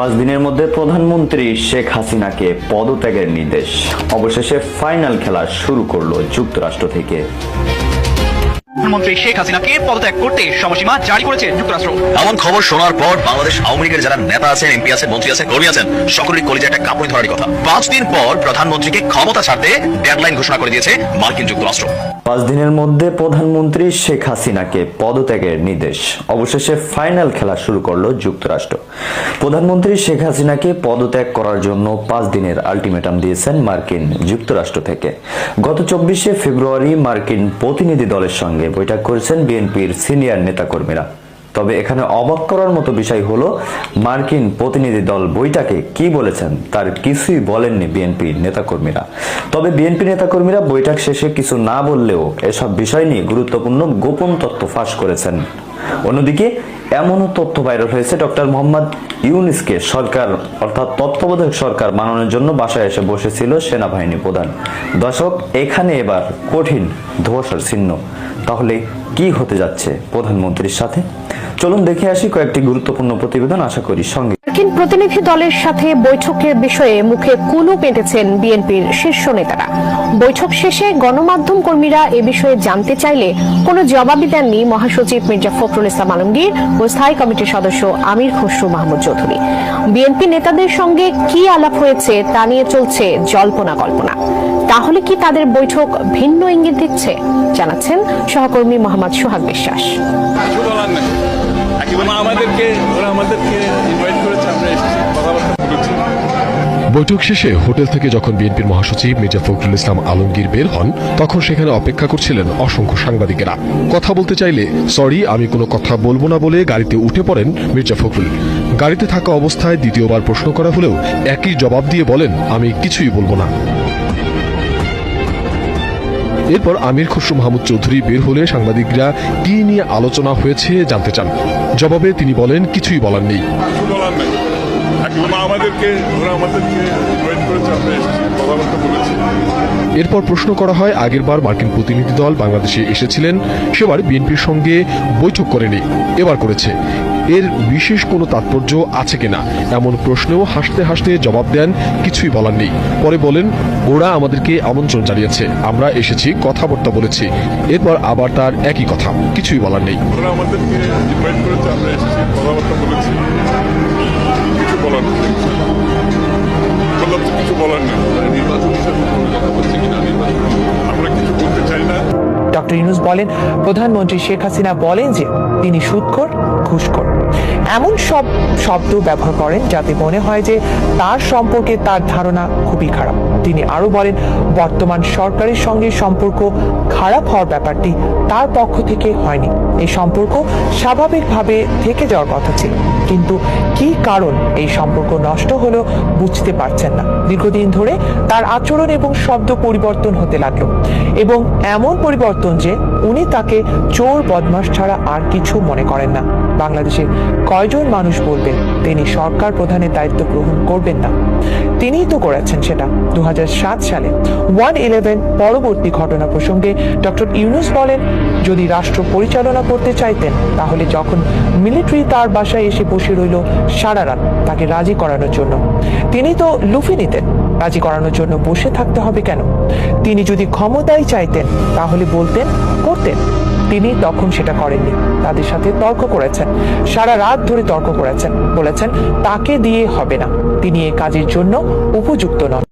পাঁচ দিনের মধ্যে প্রধানমন্ত্রী শেখ হাসিনাকে পদত্যাগের নির্দেশ। অবশেষে ফাইনাল খেলা শুরু করল যুক্তরাষ্ট্র থেকে। প্রধানমন্ত্রী শেখ হাসিনাকে পদত্যাগ করতে সময়সীমা জারি করেছে যুক্তরাষ্ট্র। এমন খবর শোনার পর বাংলাদেশ আওয়ামী লীগের যারা নেতা আছেন এমপি আছেন মন্ত্রী আছেন কর্মী আছেন সকলের কলেজে একটা কাপড় ধরার কথা। পাঁচ দিন পর প্রধানমন্ত্রীকে ক্ষমতা ছাড়তে ডেডলাইন ঘোষণা করে দিয়েছে মার্কিন যুক্তরাষ্ট্র। পাঁচ দিনের মধ্যে প্রধানমন্ত্রী শেখ হাসিনাকে পদত্যাগের নির্দেশ। অবশেষে ফাইনাল খেলা শুরু করল যুক্তরাষ্ট্র। প্রধানমন্ত্রী শেখ হাসিনাকে পদত্যাগ করার জন্য পাঁচ দিনের আলটিমেটাম দিয়েছেন মার্কিন যুক্তরাষ্ট্র থেকে। গত চব্বিশে ফেব্রুয়ারি মার্কিন প্রতিনিধি দলের সঙ্গে বৈঠক করেছেন বিএনপির সিনিয়র নেতাকর্মীরা। তবে এখানে অবাক করার মতো বিষয় হলো, মার্কিন প্রতিনিধি দল বইটাকে কি বলেছেন তার কিছুই বলেননি বিএনপির নেতাকর্মীরা। তবে বিএনপি নেতাকর্মীরা বৈঠক শেষে কিছু না বললেও এসব বিষয় নিয়ে গুরুত্বপূর্ণ গোপন তথ্য ফাঁস করেছেন। অন্যদিকে, এমনও তথ্য ভাইরাল হয়েছে ডক্টর মোহাম্মদ ইউনিসকে সরকার, অর্থাৎ তত্ত্বাবধায়ক সরকার বানানোর জন্য বাসায় এসে বসেছিল সেনাবাহিনী প্রধান। দর্শক, এখানে এবার কঠিন ধোয়াশার চিহ্ন। তাহলে কি হতে যাচ্ছে প্রধানমন্ত্রীর সাথে? চলুন দেখে আসি কয়েকটি গুরুত্বপূর্ণ প্রতিবেদন আশা করি সঙ্গে। মার্কিন প্রতিনিধি দলের সাথে বৈঠকের বিষয়ে মুখে কুলু পেতেছেন বিএনপির শীর্ষ নেতারা। বৈঠক শেষে গণমাধ্যম কর্মীরা এ বিষয়ে জানতে চাইলে কোনো জবাবই দেননি মহাসচিব মির্জা ফখরুল ইসলাম আলমগীর ও স্থায়ী কমিটির সদস্য আমির খসরু মাহমুদ চৌধুরী। বিএনপি নেতাদের সঙ্গে কি আলাপ হয়েছে তা নিয়ে চলছে জল্পনা কল্পনা। তাহলে কি তাদের বৈঠক ভিন্ন ইঙ্গিত দিচ্ছে? জানাচ্ছেন সহকর্মী মোহাম্মদ সোহাগ বিশ্বাস। বৈঠক শেষে হোটেল থেকে যখন বিএনপির মহাসচিব মির্জা ফখরুল ইসলাম আলমগীর বের হন, তখন সেখানে অপেক্ষা করছিলেন অসংখ্য সাংবাদিকেরা। কথা বলতে চাইলে, সরি, আমি কোনো কথা বলব না বলে গাড়িতে উঠে পড়েন মির্জা ফখরুল। গাড়িতে থাকা অবস্থায় দ্বিতীয়বার প্রশ্ন করা হলেও একই জবাব দিয়ে বলেন, আমি কিছুই বলব না। এরপর আমির খসরু মাহমুদ চৌধুরী বের হলে সাংবাদিকরা কি নিয়ে আলোচনা হয়েছে জানতে চান। জবাবে তিনি বলেন, কিছুই বলার নেই। আমাদেরকে ওরা আমাদেরকে ইনভাইট করেছে আমরা এসেছি কথাবার্তা বলেছি। এরপর প্রশ্ন করা হয় আগেরবার মার্কিন প্রতিনিধি দল বাংলাদেশে এসেছিলেন সেবার বিএনপির সঙ্গে বৈঠক করেনি এবার করেছে। এর বিশেষ কোনো তাৎপর্য আছে কিনা? এমন প্রশ্নেও হাসতে হাসতে জবাব দেন কিছুই বলার নেই। পরে বলেন ওরা আমাদেরকে আমন্ত্রণ জানিয়েছে আমরা এসেছি কথাবার্তা বলেছি। এরপর আবার তার একই কথা কিছুই বলার নেই। ওরা আমাদেরকে করেছে আমরা এসেছি কথাবার্তা বলেছি। কিছু বলার নেই বললাম তো কিছু বলার নেই নির্বাচন হিসাবে কথা বলছি কিনা, নির্বাচন আমরা কিছু বলতে চাই না। ডক্টর ইউনুস বলেন, প্রধানমন্ত্রী শেখ হাসিনা বলেন যে তিনি সুদখোর ঘুষখোর। এমন সব শব্দ ব্যবহার করেন যাতে মনে হয় যে তার সম্পর্কে তার ধারণা খুবই খারাপ। তিনি আরও বলেন, বর্তমান সরকারের সঙ্গে সম্পর্ক খারাপ হওয়ার ব্যাপারটি তার পক্ষ থেকে হয়নি। এই সম্পর্ক স্বাভাবিকভাবে থেকে যাওয়ার কথা ছিল। কিন্তু কি কারণ এই সম্পর্ক নষ্ট হলো বুঝতে পারছেন না। দীর্ঘদিন ধরে তার আচরণ এবং শব্দ পরিবর্তন হতে লাগল। এবং এমন পরিবর্তন যে উনি তাকে চোর বদমাস ছাড়া আর কিছু মনে করেন না। বাংলাদেশে কয়জন মানুষ বলবেন তিনি সরকার প্রধানের দায়িত্ব গ্রহণ করবেন না? তিনিই তো করেছেন সেটা। দুই হাজার সাত সালে ওয়ান ইলেভেন পরবর্তী ঘটনা প্রসঙ্গে ডক্টর ইউনুস বলেন, যদি রাষ্ট্র পরিচালনা করতে চাইতেন, তাহলে যখন মিলিটারি তার বাসায় এসে বসে রইল সারা রাত তাকে রাজি করানোর জন্য। তিনি তো লুফে নিতেন, রাজি করানোর জন্য বসে থাকতে হবে কেন? তিনি যদি ক্ষমতাই চাইতেন, তাহলে বলতেন, করতেন। তিনি তখন সেটা করেননি। তাদের সাথে তর্ক করেছেন। সারা রাত ধরে তর্ক করেছেন। বলেছেন, তাকে দিয়ে হবে না। তিনি এ কাজের জন্য উপযুক্ত নন।